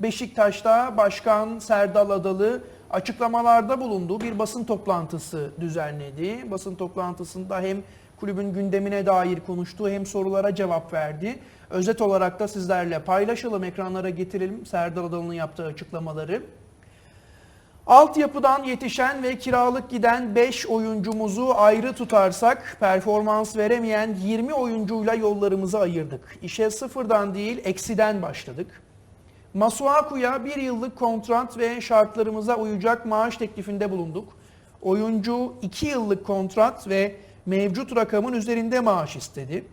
Beşiktaş'ta Başkan Serdal Adalı açıklamalarda bulundu. Bir basın toplantısı düzenledi. Basın toplantısında hem kulübün gündemine dair konuştu hem sorulara cevap verdi. Özet olarak da sizlerle paylaşalım, ekranlara getirelim Serdal Adalı'nın yaptığı açıklamaları. Altyapıdan yetişen ve kiralık giden 5 oyuncumuzu ayrı tutarsak performans veremeyen 20 oyuncuyla yollarımızı ayırdık. İşe sıfırdan değil eksiden başladık. Masuaku'ya bir yıllık kontrat ve şartlarımıza uyacak maaş teklifinde bulunduk. Oyuncu 2 yıllık kontrat ve mevcut rakamın üzerinde maaş istedi.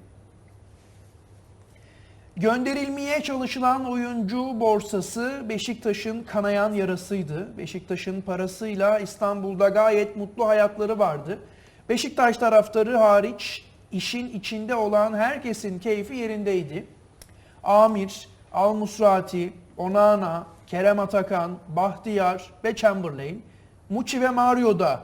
Gönderilmeye çalışılan oyuncu borsası Beşiktaş'ın kanayan yarasıydı. Beşiktaş'ın parasıyla İstanbul'da gayet mutlu hayatları vardı. Beşiktaş taraftarı hariç işin içinde olan herkesin keyfi yerindeydi. Amir, Al Musrati, Onana, Kerem Atakan, Bahtiyar ve Chamberlain, Muçi ve Mario da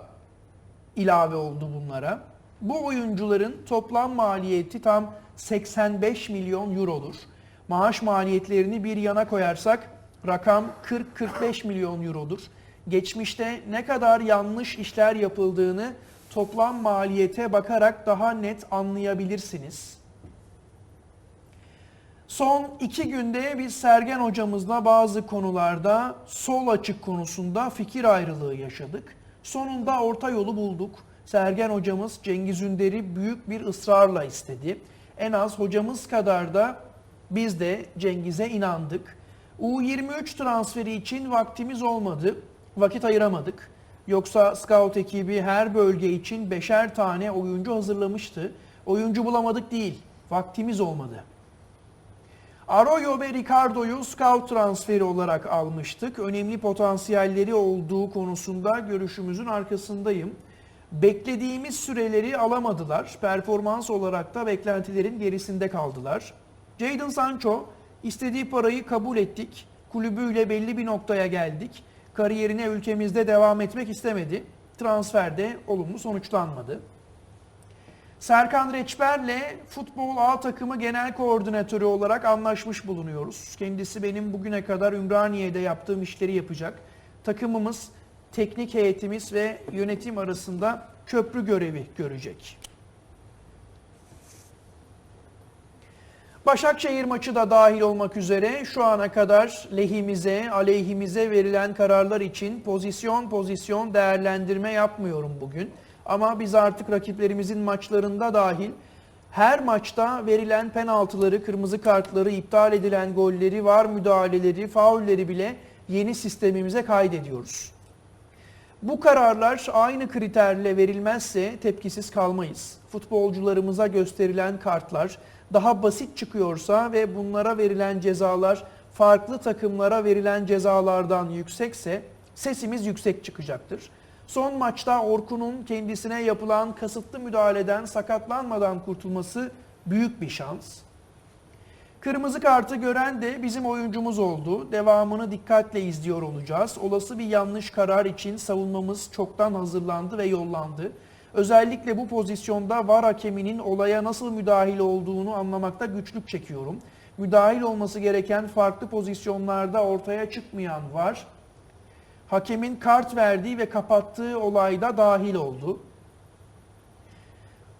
ilave oldu bunlara. Bu oyuncuların toplam maliyeti tam 85 milyon eurodur. Maaş maliyetlerini bir yana koyarsak rakam 40-45 milyon eurodur. Geçmişte ne kadar yanlış işler yapıldığını toplam maliyete bakarak daha net anlayabilirsiniz. Son iki günde biz Sergen hocamızla bazı konularda sol açık konusunda fikir ayrılığı yaşadık. Sonunda orta yolu bulduk. Sergen hocamız Cengiz Ünder'i büyük bir ısrarla istedi. En az hocamız kadar da biz de Cengiz'e inandık. U23 transferi için vaktimiz olmadı. Vakit ayıramadık. Yoksa scout ekibi her bölge için beşer tane oyuncu hazırlamıştı. Oyuncu bulamadık değil, vaktimiz olmadı. Arroyo ve Ricardo'yu scout transferi olarak almıştık. Önemli potansiyelleri olduğu konusunda görüşümüzün arkasındayım. Beklediğimiz süreleri alamadılar. Performans olarak da beklentilerin gerisinde kaldılar. Jadon Sancho istediği parayı kabul ettik. Kulübüyle belli bir noktaya geldik. Kariyerine ülkemizde devam etmek istemedi. Transferde olumlu sonuçlanmadı. Serkan Reçber'le futbol A takımı genel koordinatörü olarak anlaşmış bulunuyoruz. Kendisi benim bugüne kadar Ümraniye'de yaptığım işleri yapacak. Takımımız, teknik heyetimiz ve yönetim arasında köprü görevi görecek. Başakşehir maçı da dahil olmak üzere şu ana kadar lehimize, aleyhimize verilen kararlar için pozisyon pozisyon değerlendirme yapmıyorum bugün. Ama biz artık rakiplerimizin maçlarında dahil her maçta verilen penaltıları, kırmızı kartları, iptal edilen golleri, var müdahaleleri, faulleri bile yeni sistemimize kaydediyoruz. Bu kararlar aynı kriterle verilmezse tepkisiz kalmayız. Futbolcularımıza gösterilen kartlar daha basit çıkıyorsa ve bunlara verilen cezalar farklı takımlara verilen cezalardan yüksekse sesimiz yüksek çıkacaktır. Son maçta Orkun'un kendisine yapılan kasıtlı müdahaleden sakatlanmadan kurtulması büyük bir şans. Kırmızı kartı gören de bizim oyuncumuz oldu. Devamını dikkatle izliyor olacağız. Olası bir yanlış karar için savunmamız çoktan hazırlandı ve yollandı. Özellikle bu pozisyonda VAR hakeminin olaya nasıl müdahil olduğunu anlamakta güçlük çekiyorum. Müdahil olması gereken farklı pozisyonlarda ortaya çıkmayan VAR, hakemin kart verdiği ve kapattığı olayda dahil oldu.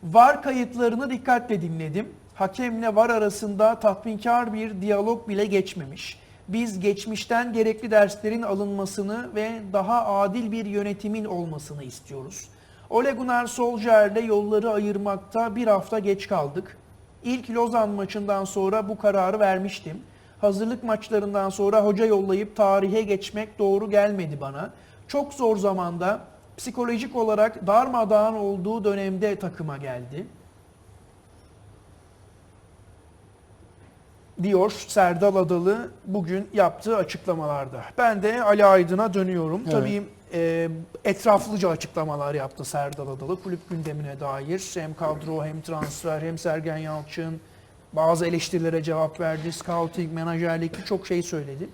VAR kayıtlarını dikkatle dinledim. Hakemle VAR arasında tatminkar bir diyalog bile geçmemiş. Biz geçmişten gerekli derslerin alınmasını ve daha adil bir yönetimin olmasını istiyoruz. Ole Gunnar Solskjaer'le yolları ayırmakta bir hafta geç kaldık. İlk Lozan maçından sonra bu kararı vermiştim. Hazırlık maçlarından sonra hoca yollayıp tarihe geçmek doğru gelmedi bana. Çok zor zamanda psikolojik olarak darmadağın olduğu dönemde takıma geldi. diyor Serdal Adalı bugün yaptığı açıklamalarda. Ben de Ali Aydın'a dönüyorum. Evet. Tabii e, etraflıca açıklamalar yaptı Serdal Adalı kulüp gündemine dair. Hem kadro hem transfer hem Sergen Yalçın bazı eleştirilere cevap verdi. Scouting, menajerlik birçok şey söyledi.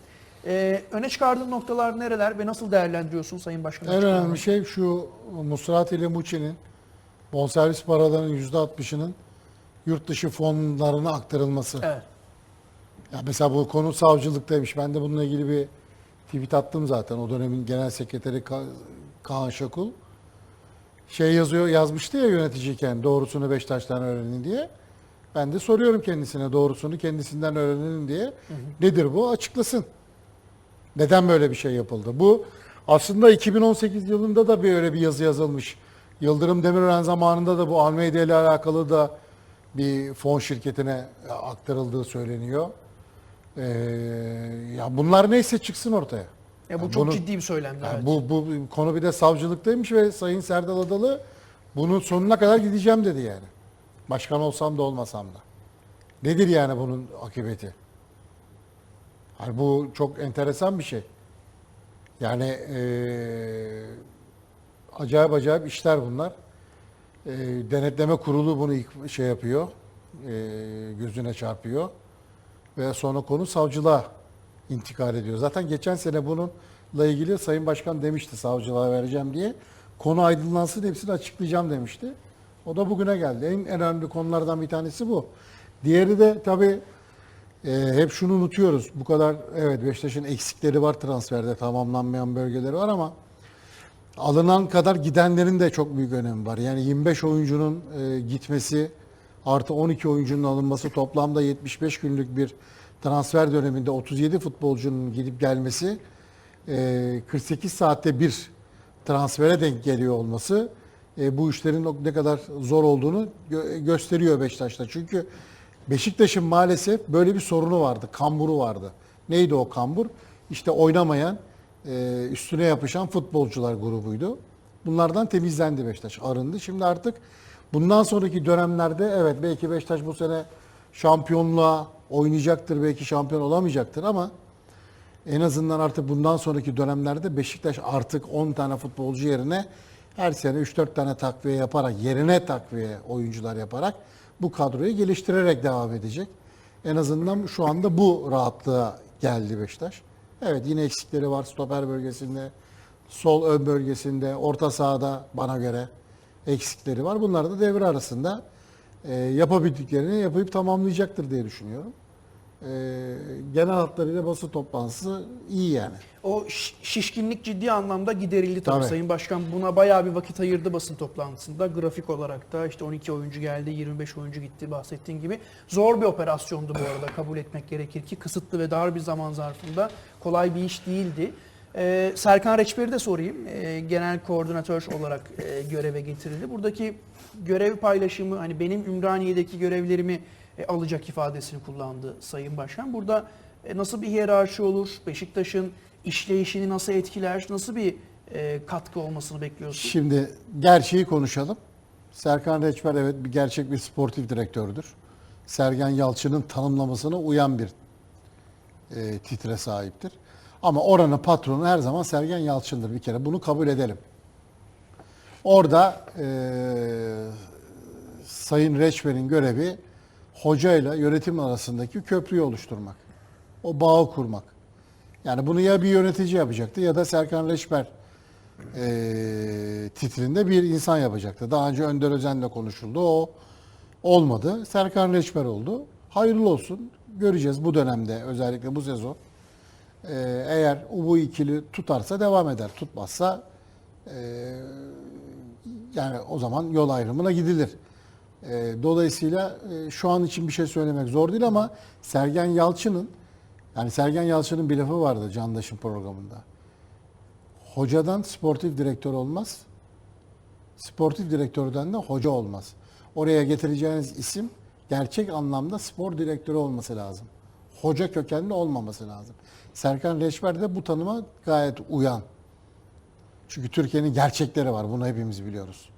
E, öne çıkardığın noktalar nereler ve nasıl değerlendiriyorsun Sayın Başkan? En önemli şey şu Musrati ile Muçi'nin bonservis paralarının %60'ının yurt dışı fonlarına aktarılması. Evet. Ya mesela bu konu savcılıktaymış. Ben de bununla ilgili bir tweet attım zaten. O dönemin genel sekreteri Ka- Kaan Şakul. Şey yazıyor, yazmıştı ya yöneticiyken doğrusunu Beşiktaş'tan öğrenin diye. Ben de soruyorum kendisine doğrusunu kendisinden öğrenin diye. Nedir bu? Açıklasın. Neden böyle bir şey yapıldı? Bu aslında 2018 yılında da bir öyle bir yazı yazılmış. Yıldırım Demirören zamanında da bu Almeyda ile alakalı da bir fon şirketine aktarıldığı söyleniyor. Ee, ya bunlar neyse çıksın ortaya. Ya bu Yani çok bunu- ciddi bir söylemdi. yani evet. bu, bu konu bir de savcılıktaymış ve Sayın Serdal Adalı bunun sonuna kadar gideceğim dedi yani. Başkan olsam da olmasam da. Nedir yani bunun akıbeti? Yani bu çok enteresan bir şey. Yani eee, acayip acayip işler bunlar. Eee, denetleme kurulu bunu şey yapıyor, eee, gözüne çarpıyor ve sonra konu savcılığa intikal ediyor. Zaten geçen sene bununla ilgili Sayın Başkan demişti savcılığa vereceğim diye. Konu aydınlansın hepsini açıklayacağım demişti. O da bugüne geldi. En, önemli konulardan bir tanesi bu. Diğeri de tabii e, hep şunu unutuyoruz. Bu kadar evet Beşiktaş'ın eksikleri var transferde tamamlanmayan bölgeleri var ama alınan kadar gidenlerin de çok büyük önemi var. Yani 25 oyuncunun e, gitmesi artı 12 oyuncunun alınması toplamda 75 günlük bir transfer döneminde 37 futbolcunun gidip gelmesi e, 48 saatte bir transfere denk geliyor olması bu işlerin ne kadar zor olduğunu gö- gösteriyor Beşiktaş'ta. Çünkü Beşiktaş'ın maalesef böyle bir sorunu vardı, kamburu vardı. Neydi o kambur? İşte oynamayan, e, üstüne yapışan futbolcular grubuydu. Bunlardan temizlendi Beşiktaş, arındı. Şimdi artık bundan sonraki dönemlerde evet belki Beşiktaş bu sene şampiyonluğa oynayacaktır, belki şampiyon olamayacaktır ama en azından artık bundan sonraki dönemlerde Beşiktaş artık 10 tane futbolcu yerine her sene 3-4 tane takviye yaparak, yerine takviye oyuncular yaparak bu kadroyu geliştirerek devam edecek. En azından şu anda bu rahatlığa geldi Beşiktaş. Evet yine eksikleri var stoper bölgesinde, sol ön bölgesinde, orta sahada bana göre eksikleri var. Bunlar da devre arasında e, yapabildiklerini yapıp tamamlayacaktır diye düşünüyorum. E, genel hatlarıyla basın toplantısı iyi yani. O şi- şişkinlik ciddi anlamda giderildi tabii. Tabii. Sayın Başkan buna bayağı bir vakit ayırdı basın toplantısında. Grafik olarak da işte 12 oyuncu geldi, 25 oyuncu gitti bahsettiğin gibi. Zor bir operasyondu bu arada kabul etmek gerekir ki. Kısıtlı ve dar bir zaman zarfında kolay bir iş değildi. Ee, Serkan Reçber'i de sorayım. Ee, genel koordinatör olarak e, göreve getirildi. Buradaki görev paylaşımı hani benim Ümraniye'deki görevlerimi e, alacak ifadesini kullandı Sayın Başkan. Burada e, nasıl bir hiyerarşi olur? Beşiktaş'ın işleyişini nasıl etkiler? Nasıl bir e, katkı olmasını bekliyorsun? Şimdi gerçeği konuşalım. Serkan Reçber evet bir gerçek bir sportif direktördür. Sergen Yalçın'ın tanımlamasına uyan bir e, titre sahiptir. Ama oranın patronu her zaman Sergen Yalçın'dır bir kere. Bunu kabul edelim. Orada e, Sayın Reçber'in görevi hocayla yönetim arasındaki köprüyü oluşturmak. O bağı kurmak. Yani bunu ya bir yönetici yapacaktı ya da Serkan Reçber e, titrinde bir insan yapacaktı. Daha önce Önder Özen'le konuşuldu. O olmadı. Serkan Reçber oldu. Hayırlı olsun. Göreceğiz bu dönemde özellikle bu sezon. E, eğer bu ikili tutarsa devam eder. Tutmazsa e, yani o zaman yol ayrımına gidilir. E, dolayısıyla e, şu an için bir şey söylemek zor değil ama Sergen Yalçın'ın yani Sergen Yalçın'ın bir lafı vardı Candaş'ın programında. Hocadan sportif direktör olmaz. Sportif direktörden de hoca olmaz. Oraya getireceğiniz isim gerçek anlamda spor direktörü olması lazım. Hoca kökenli olmaması lazım. Serkan Reçber de bu tanıma gayet uyan. Çünkü Türkiye'nin gerçekleri var. Bunu hepimiz biliyoruz.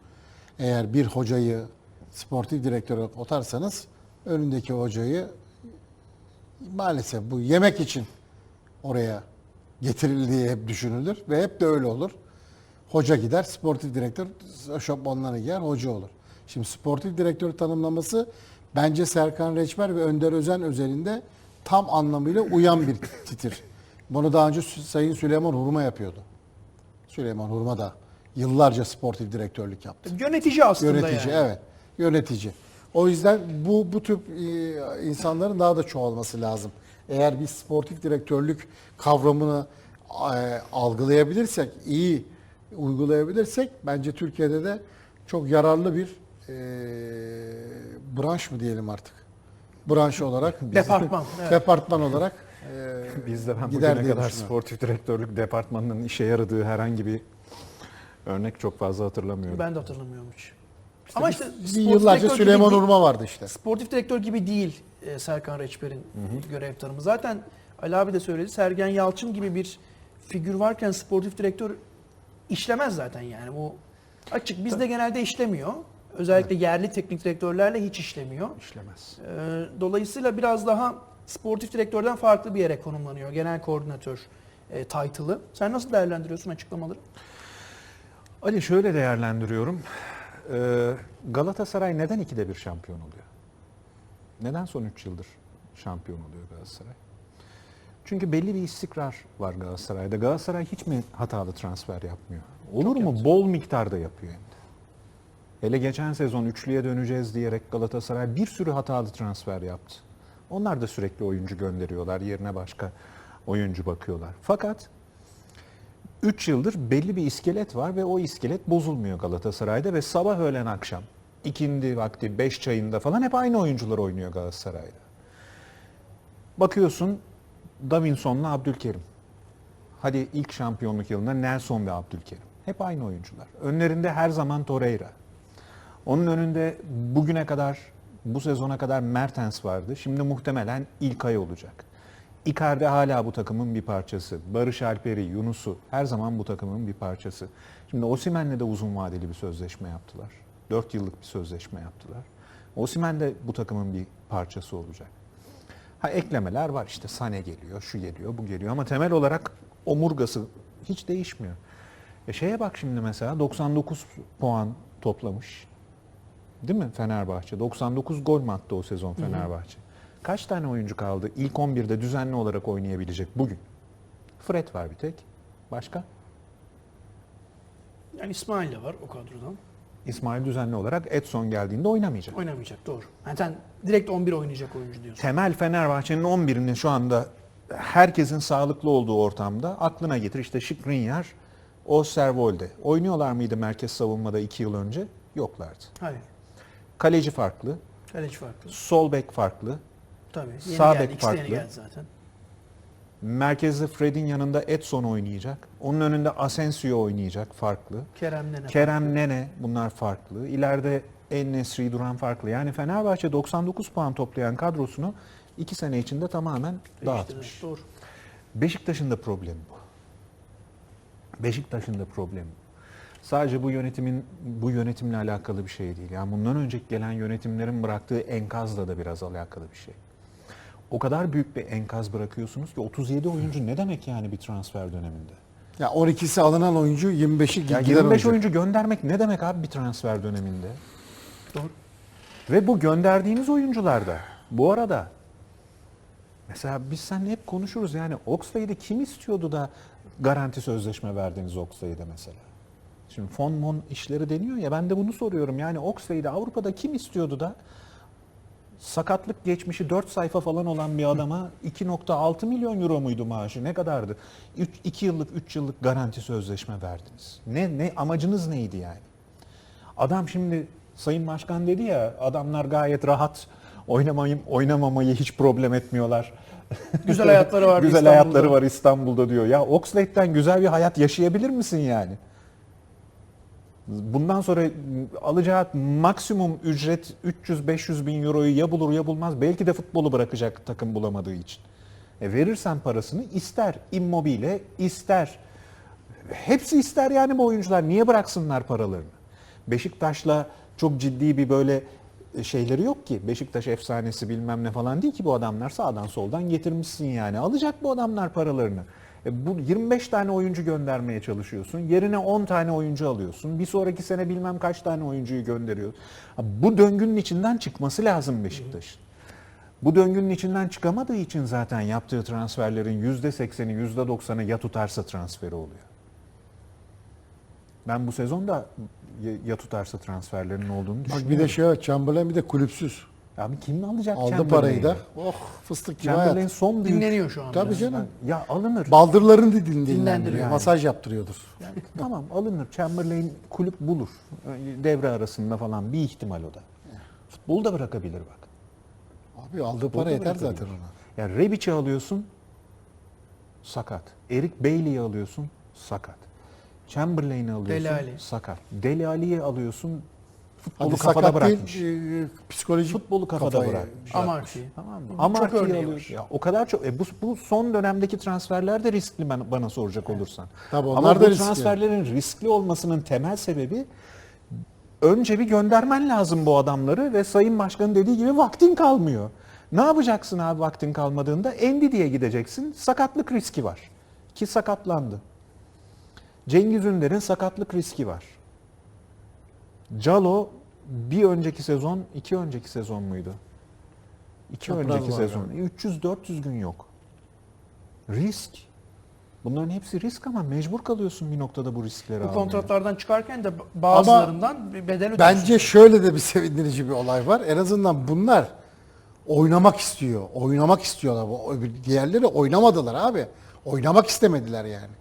Eğer bir hocayı sportif direktör olarak otarsanız önündeki hocayı maalesef bu yemek için oraya getirildiği hep düşünülür ve hep de öyle olur. Hoca gider, sportif direktör şopmanlarını giyer, hoca olur. Şimdi sportif direktör tanımlaması bence Serkan Reçber ve Önder Özen özelinde tam anlamıyla uyan bir titir. Bunu daha önce Sayın Süleyman Hurma yapıyordu. Süleyman Hurma da yıllarca sportif direktörlük yaptı. Yönetici aslında Yönetici yani. evet. Yönetici. O yüzden bu bu tip e, insanların daha da çoğalması lazım. Eğer bir sportif direktörlük kavramını e, algılayabilirsek, iyi uygulayabilirsek bence Türkiye'de de çok yararlı bir e, branş mı diyelim artık. Branş olarak, Departman. Evet. departman olarak e, Bizde ben gider bugüne kadar sportif direktörlük departmanının işe yaradığı herhangi bir örnek çok fazla hatırlamıyorum. Ben de hatırlamıyorum hiç. Ama işte bir yıllarca gibi Süleyman değil- Urma vardı işte. Sportif direktör gibi değil e, Serkan Reçber'in görev tanımı. Zaten Ali abi de söyledi. Sergen Yalçın gibi bir figür varken sportif direktör işlemez zaten yani. Bu açık. Bizde genelde işlemiyor. Özellikle yerli teknik direktörlerle hiç işlemiyor. İşlemez. Ee, Dolayısıyla biraz daha sportif direktörden farklı bir yere konumlanıyor. Genel koordinatör e, title'ı. Sen nasıl değerlendiriyorsun açıklamaları? Ali şöyle değerlendiriyorum. Ee, Galatasaray neden ikide bir şampiyon oluyor? Neden son 3 yıldır şampiyon oluyor Galatasaray? Çünkü belli bir istikrar var Galatasaray'da. Galatasaray hiç mi hatalı transfer yapmıyor? Olur mu? yaptı. Bol miktarda yapıyor hem de. Hele geçen sezon üçlüye döneceğiz diyerek Galatasaray bir sürü hatalı transfer yaptı. Onlar da sürekli oyuncu gönderiyorlar. Yerine başka oyuncu bakıyorlar. Fakat 3 yıldır belli bir iskelet var ve o iskelet bozulmuyor Galatasaray'da ve sabah öğlen akşam ikindi vakti 5 çayında falan hep aynı oyuncular oynuyor Galatasaray'da. Bakıyorsun Davinson'la Abdülkerim. Hadi ilk şampiyonluk yılında Nelson ve Abdülkerim. Hep aynı oyuncular. Önlerinde her zaman Torreira. Onun önünde bugüne kadar, bu sezona kadar Mertens vardı. Şimdi muhtemelen İlkay olacak. Icardi hala bu takımın bir parçası. Barış Alper'i, Yunus'u her zaman bu takımın bir parçası. Şimdi Osimhen'le de uzun vadeli bir sözleşme yaptılar. 4 yıllık bir sözleşme yaptılar. Osimhen de bu takımın bir parçası olacak. Ha eklemeler var işte Sane geliyor, şu geliyor, bu geliyor ama temel olarak omurgası hiç değişmiyor. E şeye bak şimdi mesela 99 puan toplamış. Değil mi Fenerbahçe? 99 gol mü attı o sezon Fenerbahçe? Kaç tane oyuncu kaldı ilk 11'de düzenli olarak oynayabilecek bugün? Fred var bir tek. Başka? Yani İsmail de var o kadrodan. İsmail düzenli olarak Edson geldiğinde oynamayacak. Oynamayacak doğru. Yani sen direkt 11 oynayacak oyuncu diyorsun. temel Fenerbahçe'nin 11'ini şu anda herkesin sağlıklı olduğu ortamda aklına getir. İşte Skriniar, Osterwolde. Oynuyorlar mıydı merkez savunmada 2 yıl önce? Yoklardı. Hayır. Kaleci farklı, Kaleci farklı. sol bek farklı. Tabii. Yeni Sağ geldi. bek farklı. geldi zaten. Merkezde Fred'in yanında Edson oynayacak. Onun önünde Asensio oynayacak farklı. Kerem Nene. Kerem Nene bunlar farklı. İleride El Nesri duran farklı. Yani Fenerbahçe 99 puan toplayan kadrosunu 2 sene içinde tamamen Değiştirdi. dağıtmış. Doğru. Beşiktaş'ın da problemi bu. Beşiktaş'ın da problemi. Sadece bu yönetimin bu yönetimle alakalı bir şey değil. Yani bundan önceki gelen yönetimlerin bıraktığı enkazla da biraz alakalı bir şey. O kadar büyük bir enkaz bırakıyorsunuz ki 37 oyuncu ne demek yani bir transfer döneminde? Ya 12'si alınan oyuncu 25'i Ya giden 25 oyuncu. oyuncu göndermek ne demek abi bir transfer döneminde? Doğru. Ve bu gönderdiğiniz oyuncularda bu arada mesela biz seninle hep konuşuruz yani Oxley'de kim istiyordu da garanti sözleşme verdiniz Oxley'de mesela? Şimdi fon mon işleri deniyor ya ben de bunu soruyorum. Yani Oxley'de Avrupa'da kim istiyordu da sakatlık geçmişi 4 sayfa falan olan bir adama 2.6 milyon euro muydu maaşı? Ne kadardı? 2 yıllık 3 yıllık garanti sözleşme verdiniz. Ne ne amacınız neydi yani? Adam şimdi Sayın Başkan dedi ya adamlar gayet rahat oynamayı oynamamayı hiç problem etmiyorlar. Güzel hayatları var güzel İstanbul'da. hayatları var İstanbul'da diyor. Ya Oxlade'den güzel bir hayat yaşayabilir misin yani? Bundan sonra alacağı maksimum ücret 300-500 bin euroyu ya bulur ya bulmaz. Belki de futbolu bırakacak takım bulamadığı için. E verirsen parasını ister immobile ister. Hepsi ister yani bu oyuncular. Niye bıraksınlar paralarını? Beşiktaş'la çok ciddi bir böyle şeyleri yok ki. Beşiktaş efsanesi bilmem ne falan değil ki bu adamlar sağdan soldan getirmişsin yani. Alacak bu adamlar paralarını. E bu 25 tane oyuncu göndermeye çalışıyorsun. Yerine 10 tane oyuncu alıyorsun. Bir sonraki sene bilmem kaç tane oyuncuyu gönderiyor. Bu döngünün içinden çıkması lazım Beşiktaş'ın. Bu döngünün içinden çıkamadığı için zaten yaptığı transferlerin %80'i %90'ı ya tutarsa transferi oluyor. Ben bu sezonda ya, ya tutarsa transferlerin olduğunu düşünüyorum. Bak bir de şey var. Chamberlain bir de kulüpsüz. Abi kim alacak Aldı parayı da. Oh fıstık gibi Chamberlain hayat. son büyük. Dinleniyor şu anda. Tabii canım. Ya alınır. Baldırlarını din- dinlendiriyor. Dinlendiriyor. Masaj yaptırıyordur. Yani tamam alınır. Chamberlain kulüp bulur. Devre arasında falan bir ihtimal o da. Futbolu da bırakabilir bak. Abi aldığı para da yeter zaten ona. Yani Rebic'i alıyorsun sakat. Eric Bailey'i alıyorsun sakat. Chamberlain'i alıyorsun Dele Alli. sakat. Deli Ali'yi alıyorsun futbolu Hadi kafada bırakmış. değil, e, psikolojik Futbolu kafada kafayı- bırakmış. Amartey. Tamam mı? Çok Amartey'i örneği alıyorsun. var. Ya o kadar çok. E bu, bu son dönemdeki transferler de riskli ben- bana soracak olursan. Tabii Ama onlar bu da riskli. transferlerin riskli olmasının temel sebebi önce bir göndermen lazım bu adamları ve Sayın Başkan'ın dediği gibi vaktin kalmıyor. Ne yapacaksın abi vaktin kalmadığında? Endi diye gideceksin. Sakatlık riski var. Ki sakatlandı. Cengiz Ünder'in sakatlık riski var. Calo bir önceki sezon, iki önceki sezon muydu? İki Çapraz önceki sezon. yani. 300-400 gün yok. Risk. Bunların hepsi risk ama mecbur kalıyorsun bir noktada bu riskleri Bu almaya. kontratlardan çıkarken de bazılarından bir bedel ödüyorsun. Bence şöyle de bir sevindirici bir olay var. En azından bunlar oynamak istiyor. Oynamak istiyorlar. Diğerleri oynamadılar abi. Oynamak istemediler yani.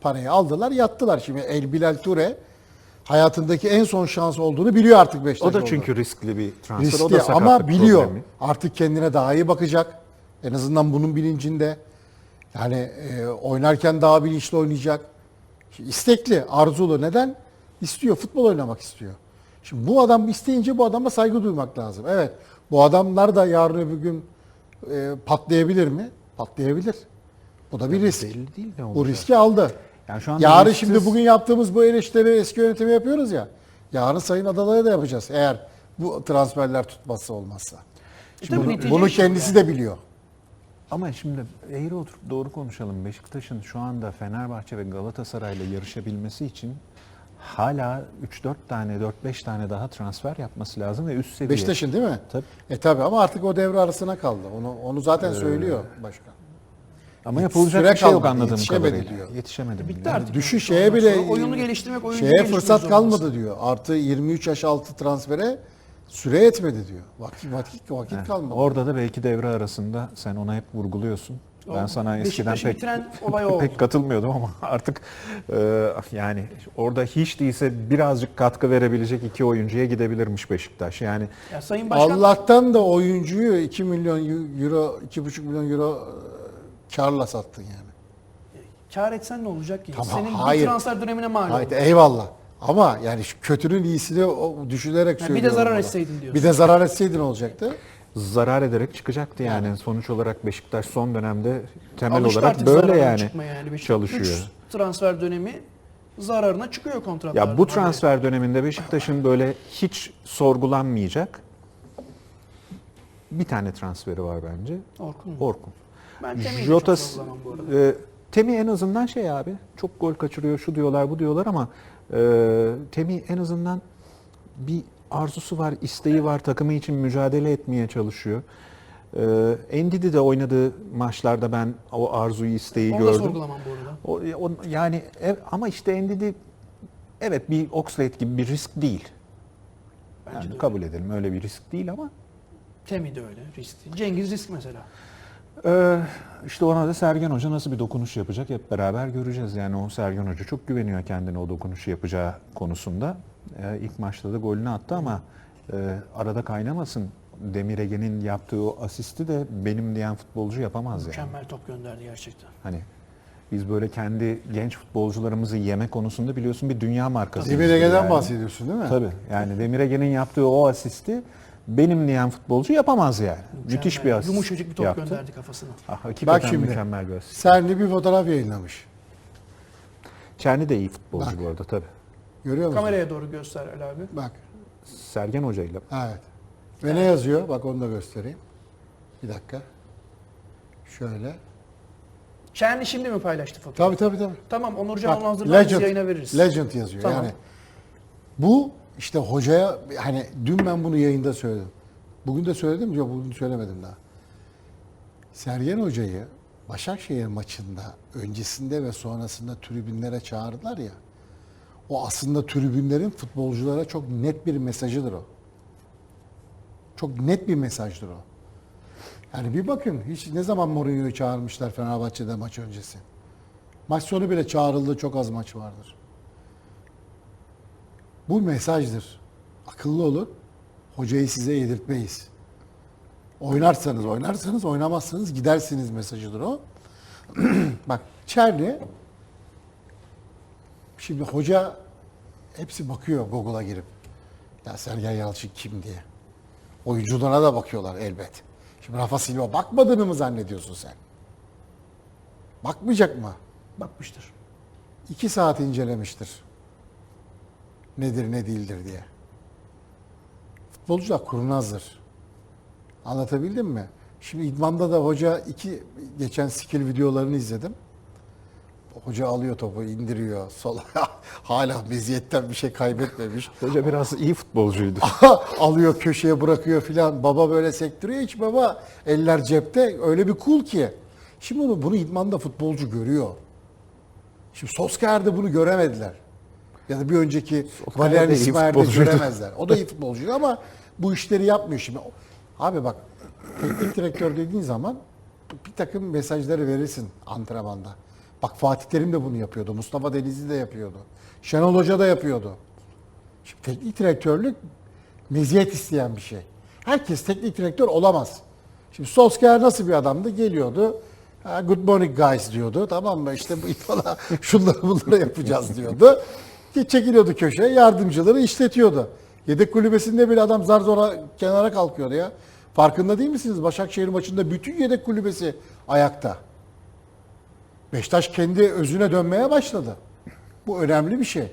Parayı aldılar, yattılar. Şimdi El Bilal Ture hayatındaki en son şans olduğunu biliyor artık Beşiktaş. O da çünkü riskli bir transfer. o riskli da ama biliyor. problemi. Artık kendine daha iyi bakacak. En azından bunun bilincinde. Yani e, oynarken daha bilinçli oynayacak. İstekli, arzulu. Neden? İstiyor, futbol oynamak istiyor. Şimdi bu adam isteyince bu adama saygı duymak lazım. Evet, bu adamlar da yarın öbür gün e, patlayabilir mi? Patlayabilir. Bu da bir risk. Belli değil ne Bu riski aldı. Yani şu anda Yarın risksiz- şimdi bugün yaptığımız bu eleştiri eski yönetimi yapıyoruz ya. Yarın Sayın Adalı'ya da yapacağız. Eğer bu transferler tutmazsa olmazsa. Şimdi tabii bunu, bunu kendisi yani. de biliyor. Ama şimdi eğri oturup doğru konuşalım. Beşiktaş'ın şu anda Fenerbahçe ve Galatasaray'la yarışabilmesi için hala 3-4 tane, 4-5 tane daha transfer yapması lazım ve üst seviye. Beşiktaş'ın değil mi? Tabii. E tabi ama artık o devre arasına kaldı. Onu onu zaten söylüyor başkan. Ama yapılacak Süre bir şey yok kalmadı, anladığım yetişemedi kadarıyla. diyor. Yetişemedi. Bitti bile. artık. Düşü şeye bile oyunu geliştirmek, oyuncu şeye geliştirmek fırsat zorundasın. kalmadı diyor. Artı 23 yaş altı transfere süre yetmedi diyor. Vakit vakit vakit Heh, kalmadı. Orada da belki devre arasında sen ona hep vurguluyorsun. Ben sana eskiden Beşiktaş'ı pek bitiren olay o oldu. pek katılmıyordum ama artık e, yani orada hiç değilse birazcık katkı verebilecek iki oyuncuya gidebilirmiş Beşiktaş. Yani Ya Sayın Başkan Allah'tan da oyuncuyu 2 milyon euro, 2,5 milyon euro karla sattın yani. kar etsen ne olacak ki? Tamam, Senin hayır. bir transfer dönemine mal Hayır, oldu. eyvallah. Ama yani şu kötünün iyisini o düşünerek Yani bir de söylüyorum. zarar bana. etseydin diyorsun. Bir de zarar etseydin olacaktı. zarar ederek çıkacaktı yani. Sonuç olarak Beşiktaş son dönemde temel Alıştı olarak böyle yani yani. Çalışıyor. Üç transfer dönemi zararına çıkıyor kontratlar. Ya bu transfer döneminde Beşiktaş'ın böyle hiç sorgulanmayacak bir tane transferi var bence. Orkun? Orkun. Ben Temin'i de Jota bu arada. e, Temi en azından şey abi çok gol kaçırıyor şu diyorlar bu diyorlar ama e, Temi en azından bir arzusu var, isteği var, takımı için mücadele etmeye çalışıyor. E, Ndidi de oynadığı maçlarda ben o arzuyu, isteği Onu da gördüm. sorgulamam bu arada. O, o- yani ev- ama işte Ndidi evet bir Oxlade gibi bir risk değil. Bence Yani de kabul edelim öyle bir risk değil ama Temi de öyle riskli. Cengiz risk mesela. Ee, işte ona da Sergen Hoca nasıl bir dokunuş yapacak hep beraber göreceğiz. Yani o Sergen Hoca çok güveniyor kendine o dokunuşu yapacağı konusunda. Ee, ilk maçta da golünü attı ama e, arada kaynamasın. Demir Ege'nin yaptığı o asisti de benim diyen futbolcu yapamaz yani. Mükemmel top gönderdi gerçekten. Hani biz böyle kendi genç futbolcularımızı yeme konusunda biliyorsun bir dünya markası. Demir Ege'den bahsediyorsun değil mi? Tabii. Yani Demir Ege'nin yaptığı o asisti benim diyen futbolcu yapamaz yani. Müthiş bir Mükemmel. asist. Yumuşacık bir top yaptı. gönderdi kafasına. Ah, Bak şimdi. mükemmel bir asist. Serli bir fotoğraf yayınlamış. Çerni de iyi futbolcu Bak. bu arada tabii. Görüyor musun? Kameraya doğru göster Ali abi. Bak. Sergen Hoca'yla. Evet. Ve ne yazıyor? Bak onu da göstereyim. Bir dakika. Şöyle. Çerni şimdi mi paylaştı fotoğrafı? Tabii tabii tabii. Tamam Onurcan onu biz yayına veririz. Legend yazıyor. Tamam. Yani bu işte hocaya hani dün ben bunu yayında söyledim. Bugün de söyledim yok bugün söylemedim daha. Sergen Hoca'yı Başakşehir maçında öncesinde ve sonrasında tribünlere çağırdılar ya. O aslında tribünlerin futbolculara çok net bir mesajıdır o. Çok net bir mesajdır o. Yani bir bakın hiç ne zaman Mourinho'yu çağırmışlar Fenerbahçe'de maç öncesi. Maç sonu bile çağrıldığı çok az maç vardır. Bu mesajdır. Akıllı olun. Hocayı size yedirtmeyiz. Oynarsanız oynarsanız oynamazsanız gidersiniz mesajıdır o. Bak Çerni şimdi hoca hepsi bakıyor Google'a girip ya Sergen Yalçın kim diye. Oyuncularına da bakıyorlar elbet. Şimdi Rafa Silva bakmadığını mı zannediyorsun sen? Bakmayacak mı? Bakmıştır. İki saat incelemiştir. Nedir ne değildir diye. Futbolcular kurnazdır. Anlatabildim mi? Şimdi idmanda da hoca iki geçen skill videolarını izledim. Hoca alıyor topu, indiriyor. Sola hala meziyetten bir şey kaybetmemiş. Hoca biraz iyi futbolcuydu. alıyor köşeye bırakıyor filan. Baba böyle sektiriyor hiç baba eller cepte. Öyle bir cool ki. Şimdi bunu, bunu idmanda futbolcu görüyor. Şimdi Solskjaer'de bunu göremediler. Ya da bir önceki Valerian İsmail'de göremezler. O da iyi futbolcuydu ama bu işleri yapmıyor şimdi. Abi bak teknik direktör dediğin zaman bir takım mesajları verirsin antrenmanda. Bak Fatih Terim de bunu yapıyordu. Mustafa Denizli de yapıyordu. Şenol Hoca da yapıyordu. Şimdi teknik direktörlük meziyet isteyen bir şey. Herkes teknik direktör olamaz. Şimdi Solskjaer nasıl bir adamdı? Geliyordu. "Ha, Good morning guys diyordu. Tamam mı? İşte bu falan şunları bunları yapacağız diyordu. Ki Çekiliyordu köşeye. Yardımcıları işletiyordu. Yedek kulübesinde bile adam zar zor kenara kalkıyordu ya. Farkında değil misiniz? Başakşehir maçında bütün yedek kulübesi ayakta. Beşiktaş kendi özüne dönmeye başladı. Bu önemli bir şey.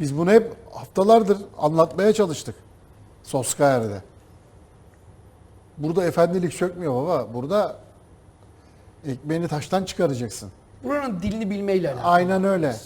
Biz bunu hep haftalardır anlatmaya çalıştık. Solskjaer'de. Burada efendilik sökmüyor baba. Burada ekmeğini taştan çıkaracaksın. Buranın dilini bilmeyle alakalı. Aynen öyle.